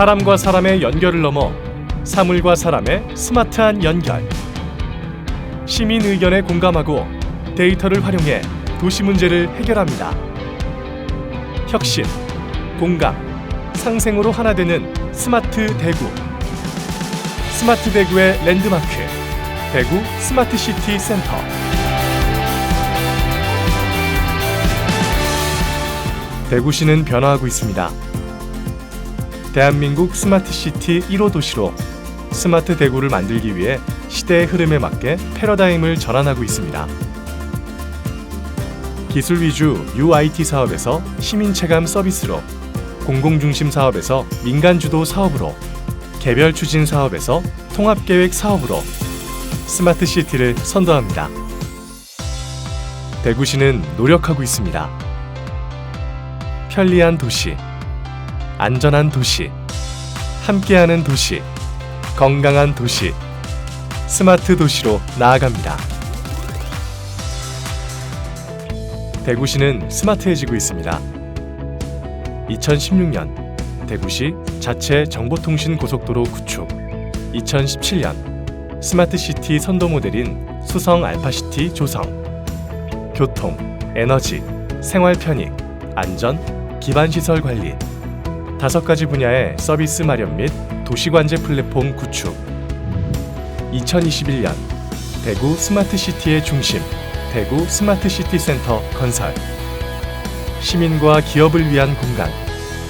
사람과 사람의 연결을 넘어 사물과 사람의 스마트한 연결. 시민 의견에 공감하고 데이터를 활용해 도시 문제를 해결합니다. 혁신, 공감, 상생으로 하나 되는 스마트 대구. 스마트 대구의 랜드마크. 대구 스마트 시티 센터. 대구시는 변화하고 있습니다. 대한민국 스마트 시티 1호 도시로 스마트 대구를 만들기 위해 시대의 흐름에 맞게 패러다임을 전환하고 있습니다. 기술 위주 UIT 사업에서 시민 체감 서비스로 공공 중심 사업에서 민간 주도 사업으로 개별 추진 사업에서 통합 계획 사업으로 스마트 시티를 선도합니다. 대구시는 노력하고 있습니다. 편리한 도시, 안전한 도시, 함께하는 도시, 건강한 도시, 스마트 도시로 나아갑니다. 대구시는 스마트해지고 있습니다. 2016년 대구시 자체 정보통신 고속도로 구축 2017년 스마트시티 선도 모델인 수성 알파시티 조성 교통, 에너지, 생활 편익, 안전, 기반시설 관리 다섯 가지 분야의 서비스 마련 및 도시관제 플랫폼 구축. 2021년 대구 스마트시티의 중심 대구 스마트시티 센터 건설. 시민과 기업을 위한 공간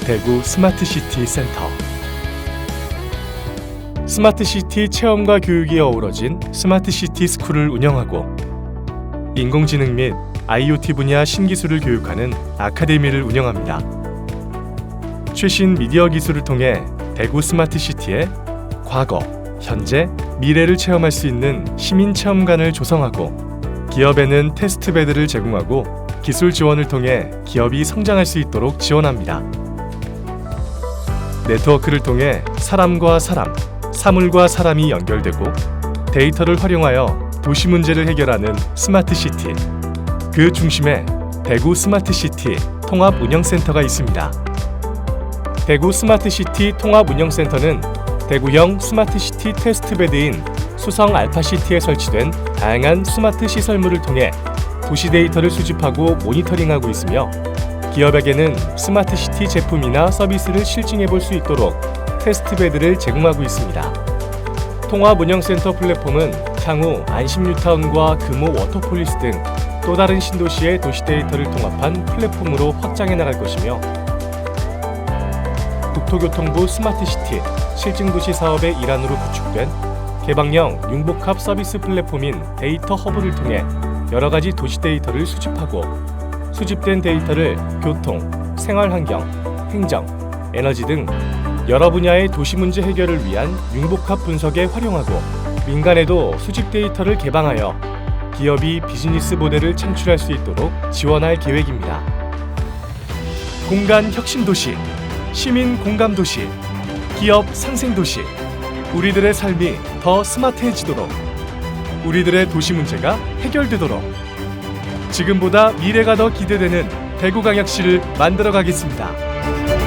대구 스마트시티 센터. 스마트시티 체험과 교육이 어우러진 스마트시티 스쿨을 운영하고 인공지능 및 IoT 분야 신기술을 교육하는 아카데미를 운영합니다. 최신 미디어 기술을 통해 대구 스마트시티의 과거, 현재, 미래를 체험할 수 있는 시민 체험관을 조성하고 기업에는 테스트베드를 제공하고 기술 지원을 통해 기업이 성장할 수 있도록 지원합니다. 네트워크를 통해 사람과 사람, 사물과 사람이 연결되고 데이터를 활용하여 도시 문제를 해결하는 스마트 시티. 그 중심에 대구 스마트 시티 통합 운영센터가 있습니다. 대구 스마트 시티 통합 운영센터는 대구형 스마트 시티 테스트베드인 수성 알파시티에 설치된 다양한 스마트 시설물을 통해 도시 데이터를 수집하고 모니터링하고 있으며 기업에게는 스마트 시티 제품이나 서비스를 실증해 볼 수 있도록 테스트베드를 제공하고 있습니다. 통합 운영센터 플랫폼은 향후 안심 뉴타운과 금호 워터폴리스 등 또 다른 신도시의 도시 데이터를 통합한 플랫폼으로 확장해 나갈 것이며 국토교통부 스마트시티 실증도시 사업의 일환으로 구축된 개방형 융복합 서비스 플랫폼인 데이터 허브를 통해 여러 가지 도시 데이터를 수집하고 수집된 데이터를 교통, 생활환경, 행정, 에너지 등 여러 분야의 도시 문제 해결을 위한 융복합 분석에 활용하고 민간에도 수집 데이터를 개방하여 기업이 비즈니스 모델을 창출할 수 있도록 지원할 계획입니다. 공간 혁신 도시, 시민 공감 도시, 기업 상생 도시, 우리들의 삶이 더 스마트해지도록, 우리들의 도시 문제가 해결되도록, 지금보다 미래가 더 기대되는 대구광역시를 만들어 가겠습니다.